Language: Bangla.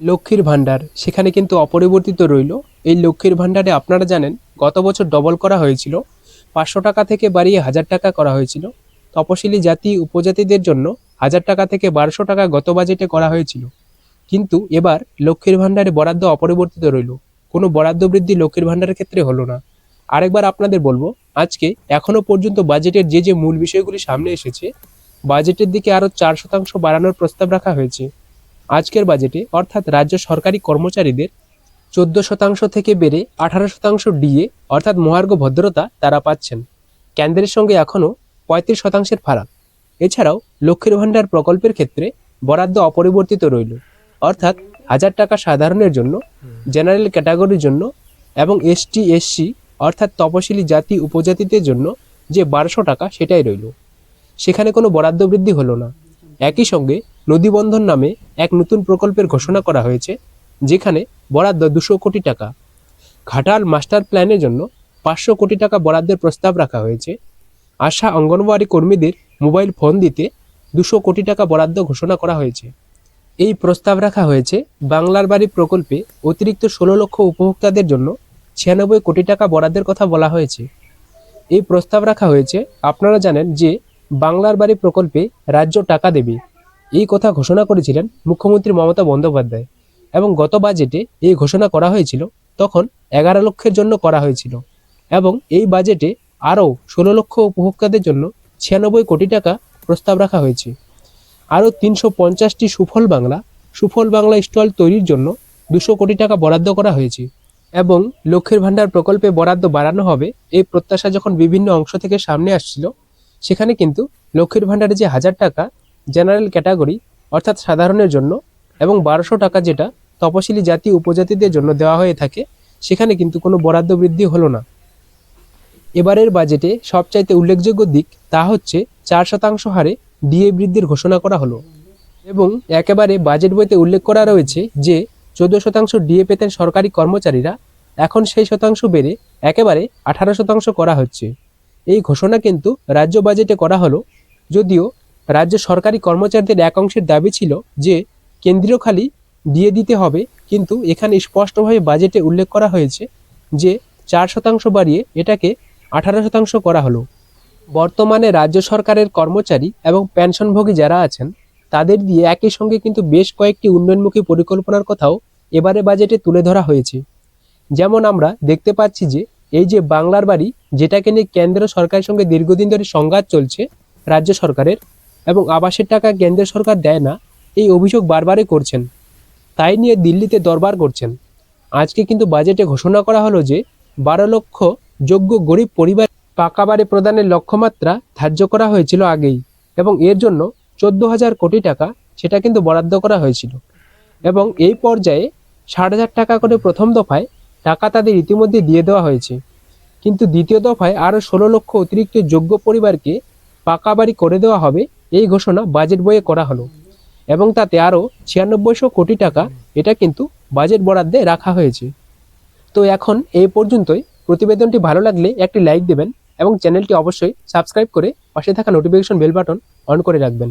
লক্ষ্মীর ভাণ্ডার, সেখানে কিন্তু অপরিবর্তিত রইল। এই লক্ষ্মীর ভাণ্ডারে আপনারা জানেন, গত বছর ডবল করা হয়েছিল। পাঁচশো টাকা থেকে বাড়িয়ে হাজার টাকা করা হয়েছিল। তপশিলি জাতি উপজাতিদের জন্য হাজার টাকা থেকে বারোশো টাকা গত বাজেটে করা হয়েছিল। কিন্তু এবার লক্ষ্মীর ভাণ্ডারে বরাদ্দ অপরিবর্তিত রইল। কোনো বরাদ্দ বৃদ্ধি লক্ষ্মীর ভাণ্ডারের ক্ষেত্রে হলো না। আরেকবার আপনাদের বলব, আজকে এখনও পর্যন্ত বাজেটের যে যে মূল বিষয়গুলি সামনে এসেছে, বাজেটের দিকে আরও চার শতাংশ বাড়ানোর প্রস্তাব রাখা হয়েছে। আজকের বাজেটে অর্থাৎ রাজ্য সরকারি কর্মচারীদের চোদ্দ শতাংশ থেকে বেড়ে আঠারো শতাংশ ডিএ অর্থাৎ মহার্ঘ ভদ্রতা তারা পাচ্ছেন। কেন্দ্রের সঙ্গে এখনও পঁয়ত্রিশ শতাংশের ফারাক। এছাড়াও লক্ষ্মীর ভাণ্ডার প্রকল্পের ক্ষেত্রে বরাদ্দ অপরিবর্তিত রইল। অর্থাৎ হাজার টাকা সাধারণের জন্য, জেনারেল ক্যাটাগরির জন্য এবং এসটি এসসি অর্থাৎ তপশিলি জাতি উপজাতিদের জন্য যে বারোশো টাকা সেটাই রইল। সেখানে কোনো বরাদ্দ বৃদ্ধি হলো না। একই সঙ্গে নদীবন্ধন নামে এক নতুন প্রকল্পের ঘোষণা করা হয়েছে, যেখানে বরাদ্দ দুশো কোটি টাকা। ঘাটাল মাস্টার প্ল্যানের জন্য পাঁচশো কোটি টাকা বরাদ্দের প্রস্তাব রাখা হয়েছে। আশা অঙ্গনওয়াড়ি কর্মীদের মোবাইল ফোন দিতে দুশো কোটি টাকা বরাদ্দ ঘোষণা করা হয়েছে। এই প্রস্তাব রাখা হয়েছে বাংলার বাড়ি প্রকল্পে অতিরিক্ত ষোলো লক্ষ উপভোক্তাদের জন্য ছিয়ানব্বই কোটি টাকা বরাদ্দের কথা বলা হয়েছে। এই প্রস্তাব রাখা হয়েছে, আপনারা জানেন যে বাংলার বাড়ি প্রকল্পে রাজ্য টাকা দেবে। এই কথা ঘোষণা করেছিলেন মুখ্যমন্ত্রী মমতা বন্দ্যোপাধ্যায় এবং গত বাজেটে এই ঘোষণা করা হয়েছিল, তখন এগারো লক্ষের জন্য করা হয়েছিল এবং এই বাজেটে আরও ষোলো লক্ষ উপভোক্তাদের জন্য ছিয়ানব্বই কোটি টাকা প্রস্তাব রাখা হয়েছে। আরও তিনশো পঞ্চাশটি সুফল বাংলা সুফল বাংলা স্টল তৈরির জন্য দুশো কোটি টাকা বরাদ্দ করা হয়েছে এবং লক্ষ্মীর ভাণ্ডার প্রকল্পে বরাদ্দ বাড়ানো হবে এই প্রত্যাশা যখন বিভিন্ন অংশ থেকে সামনে আসছিল, সেখানে কিন্তু লক্ষ্মীর ভাণ্ডারে যে হাজার টাকা জেনারেল ক্যাটাগরি, অর্থাৎ সাধারণের জন্য, এবং বারোশো টাকা যেটা তপশিলি জাতি উপজাতিদের জন্য দেওয়া হয়ে থাকে, সেখানে কিন্তু কোনো বরাদ্দ বৃদ্ধি হলো না। এবারের বাজেটে সবচাইতে উল্লেখযোগ্য দিক তা হচ্ছে চার শতাংশ হারে ডিএ বৃদ্ধির ঘোষণা করা হলো। এবং একেবারে বাজেট বইতে উল্লেখ করা রয়েছে যে, চোদ্দ শতাংশ ডিএ পেতেন সরকারি কর্মচারীরা, এখন সেই শতাংশ বেড়ে একেবারে আঠারো শতাংশ করা হচ্ছে। এই ঘোষণা কিন্তু রাজ্য বাজেটে করা হলো, যদিও রাজ্য সরকারি কর্মচারীদের এক অংশের দাবি ছিল যে কেন্দ্রীয় খালি দিয়ে দিতে হবে, কিন্তু এখানে স্পষ্টভাবে বাজেটে উল্লেখ করা হয়েছে যে চার শতাংশ বাড়িয়ে এটাকে আঠারো শতাংশ করা হলো। বর্তমানে রাজ্য সরকারের কর্মচারী এবং পেনশনভোগী যারা আছেন, তাদের দিয়ে একই সঙ্গে কিন্তু বেশ কয়েকটি উন্নয়নমুখী পরিকল্পনার কথাও এবারে বাজেটে তুলে ধরা হয়েছে। যেমন আমরা দেখতে পাচ্ছি যে এই যে বাংলার বাড়ি, যেটাকে নিয়ে কেন্দ্র সরকারের সঙ্গে দীর্ঘদিন ধরে সংঘাত চলছে, রাজ্য সরকারের এবং আবাসের টাকা কেন্দ্র সরকার দেয় না, এই অভিযোগ বারবারই করছেন। তাই নিয়ে দিল্লিতে দরবার করছেন। আজকে কিন্তু বাজেটে ঘোষণা করা হলো যে, বারো লক্ষ যোগ্য গরিব পরিবার পাকা বাড়ি প্রদানের লক্ষ্যমাত্রা ধার্য করা হয়েছিল আগেই এবং এর জন্য চোদ্দ হাজার কোটি টাকা সেটা কিন্তু বরাদ্দ করা হয়েছিল এবং এই পর্যায়ে ষাট হাজার টাকা করে প্রথম দফায় টাকা তাদের ইতিমধ্যে দিয়ে দেওয়া হয়েছে। কিন্তু দ্বিতীয় দফায় আরও ষোলো লক্ষ অতিরিক্ত যোগ্য পরিবারকে পাকা বাড়ি করে দেওয়া হবে এই ঘোষণা বাজেট বইয়ে করা হলো। এবং তাতে আরও ছিয়ানব্বইশো কোটি টাকা এটা কিন্তু বাজেট বরাদ্দে রাখা হয়েছে। তো এখন এই পর্যন্তই। প্রতিবেদনটি ভালো লাগলে একটি লাইক দেবেন এবং চ্যানেলটি অবশ্যই সাবস্ক্রাইব করে পাশে থাকা নোটিফিকেশন বেল বাটন অন করে রাখবেন।